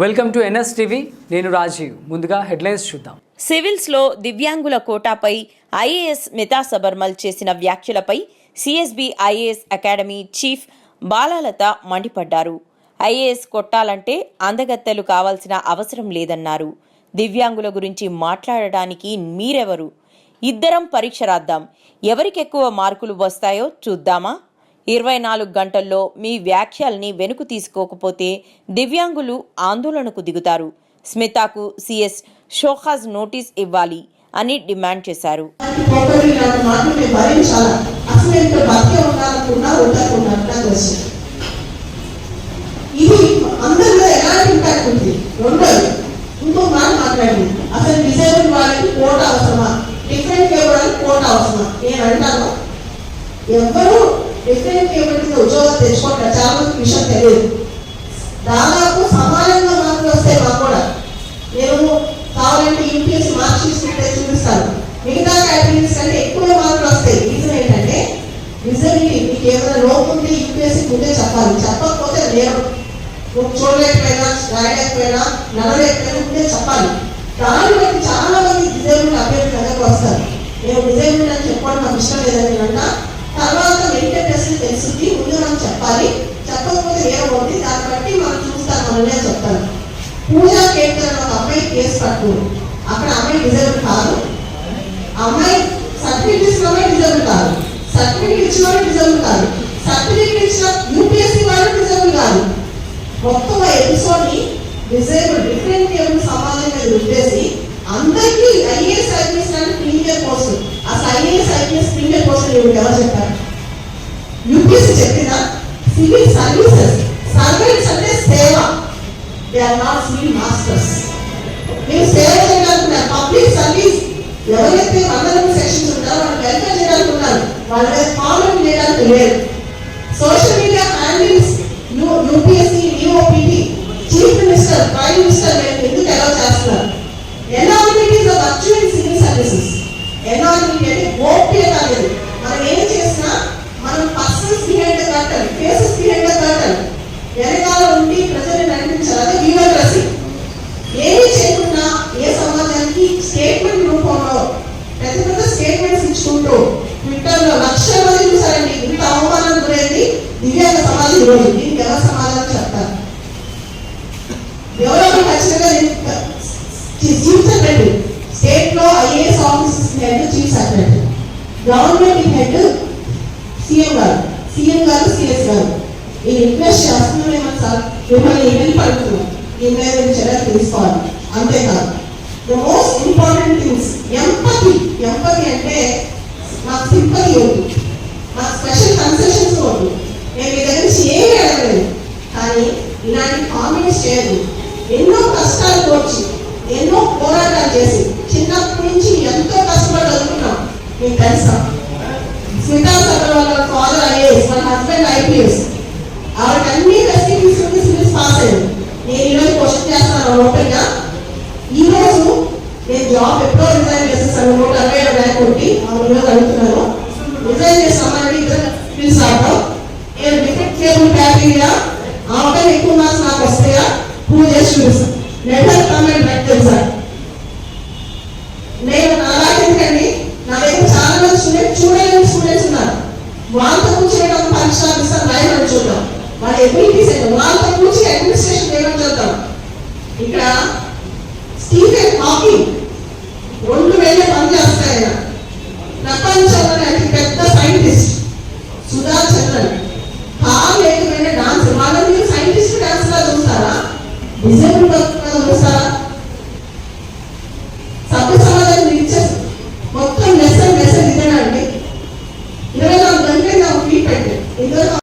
Welcome to NS TV. నేను రాజీవ్. ముందుగా headlines చూద్దాం. సివిల్స్లో దివ్యాంగుల కోటాపై ఐఏఎస్ మితా సబర్మల్ చేసిన వ్యాఖ్యలపై CSB IAS academy chief Balalatha మండిపడ్డారు. ఐఏఎస్ కొట్టాలంటే అందగత్తెలు కావాల్సిన అవసరం లేదన్నారు. దివ్యాంగుల గురించి మాట్లాడడానికి మీరెవరు? ఇద్దరం పరీక్ష రాద్దాం. ఎవరికెక్కువ మార్కులు వస్తాయో చూద్దామా? ఇరవై నాలుగు గంటల్లో మీ వ్యాఖ్యల్ని వెనుకు తీసుకోకపోతే దివ్యాంగులు ఆందోళనకు దిగుతారు స్మితాకు సిఎస్ షోహాజ్ నోటీస్ ఇవ్వాలి అని డిమాండ్ చేశారు ఇది అందరిలో ఎలాంటి ఇంపాక్ట్ ఉంది రెండోది ఇంకో మాట మాట్లాడింది అసలు డిజైబుల్ వాళ్ళకి కోట అవసరమా డిఫరెంట్ కోట అవసరమా నేను అంటాను ఎవరు డిఫరెంట్ ఇవ్వడానికి ఉద్యోగాలు తెచ్చుకుంటారు చాలా మందికి విషయం తెలియదు. దాదాపు సమానంగా మార్కులు వస్తాయి మాకు కూడా. నేను కావాలంటే యూపీఎస్ మార్క్స్ తీసుకుంటే చూపిస్తాను మిగతా క్యాటగిరీస్ కంటే ఎక్కువ మార్కులు వస్తాయి. రీజన్ ఏంటంటే రిజల్ట్ మీకు ఏమైనా లోపం ఉంటే యూపీఎస్సీ ముందే చెప్పాలి. చెప్పకపోతే నేను నువ్వు చూడలేకపోయినా రాయలేకపోయినా నడలేకపోయినా ముందే చెప్పాలి. దాన్ని బట్టి చాలా మంది డిజైబుల్ అభ్యర్థులు వస్తారు. నేను డిజైబుల్ అని చెప్పడం నాకు ఇష్టం లేదని నేను అన్నా తర్వాత మెడికల్ టెస్ట్ తెలిసింది ముందు మనం చెప్పాలి. చెప్పకపోతే ఏమవుతుంది దాన్ని బట్టి మనం చూస్తాను మనమే చెప్తాను. పూజ కేంద్రం ఒక అమ్మాయి కేసు పట్టుకుంది అక్కడ అమ్మాయి డిజైబుల్ కాదు. అమ్మాయి సర్టిఫికెట్ ఇచ్చిన అమ్మాయి డిజైబుల్ కాదు. సర్టిఫికెట్ ఇచ్చిన వాళ్ళు డిజైబుల్ కాదు. సర్టిఫికెట్ ఇచ్చిన యూపీఎస్సీ వాళ్ళు డిజైబుల్ కాదు. మొత్తం ఎపిసోడ్ని డిజైబుల్ డిఫరెంట్ టేబుల్ సమాజం మీద ఉద్దేశి అందరికీ ఐఏఎస్ ఐపీఎస్ అంటే ప్రీమియర్ పోస్ట్ అసలు ఐఏఎస్ ఐపీఎస్ ప్రీమియర్ పోస్ట్ ఎవరు ఎవరు చెప్పారు? యూపీఎస్సీ చెప్పిన సివిల్ సర్వీసెస్ సర్వీస్ అంటే సేవ. They are not civil masters మీరు సేవ చేయాలనుకున్నారు పబ్లిక్ సర్వీస్ ఎవరైతే వందల సెక్షన్స్ ఉంటారో వాళ్ళు వెల్ఫేర్ చేయాలనుకున్నారు వాళ్ళ మీద ఫాలో చేయడానికి లేదు. Social media handles UPSC UOPT chief minister prime minister మేము ఎందుకు ఎలా చేస్తున్నారు NRBT virtual civil services NRBT అంటే గోప్యత ఈరోజు దీనికి ఎలా సమాధానం చెప్తారు ఎవరో ఖచ్చితంగా చీఫ్ సెక్రటరీ స్టేట్లో IAS offices head chief secretary. Government head CM గారు. సీఎం గారు సిఎస్ గారు. ఈ రిక్వెస్ట్ చేస్తున్నామేమో సార్ మిమ్మల్ని ఇబ్బంది పడుతున్నాం దీని మీద చర్యలు తీసుకోవాలి అంతేకాదు the most important things empathy empathy అంటే మాకు సింపతి ఉంది. మాకు స్పెషల్ చేయదు ఎన్నో కష్టాలు వచ్చి ఎన్నో పోరాటాలు చేసి చిన్నప్పటి నుంచి ఎంతో కష్టపడి చదువుకున్నాం మీకు తెలుసా? స్మితా సగర్వాల్ ఫాదర్ ఐఏఎస్ మన హస్బెండ్ ఐపీఎస్. ఆవిడ అన్ని రెసిపీస్ ఉండి సివిల్స్ పాస్ అయ్యాను నేను ఈరోజు క్వశ్చన్ చేస్తాను ఓపెన్గా. ఈరోజు నేను జాబ్ ఎప్పుడో రిజైన్ చేసేసాను. నూట అరవై ఏడు ర్యాంక్ ఉంటే ఆ రోజు అడుగుతున్నాను రిజైన్ చేస్తామని ఇద్దరు పిలిచారు నేను డిఫరెంట్ టేబుల్ క్యాటగిరీయా ఆమె ఎక్కువ మార్క్స్ నాకు పూజ ప్రూవ్ చేసి చూపిస్తాను నెట్ కామెంట్ రైట్ తెలుసా నేను అలాగెందుకండి నా దగ్గర చాలా మంది స్టూడెంట్ చూడలేని స్టూడెంట్స్ ఉన్నారు. వాళ్ళతో కూర్చొని ఒక పరీక్ష ఇస్తాను రాయమని చూద్దాం. వాళ్ళ ఎబిలిటీస్ ఏంటో. వాళ్ళతో కూర్చి అడ్మినిస్ట్రేషన్ చేయమని చూద్దాం ఇక్కడ స్టీఫెన్ హాకింగ్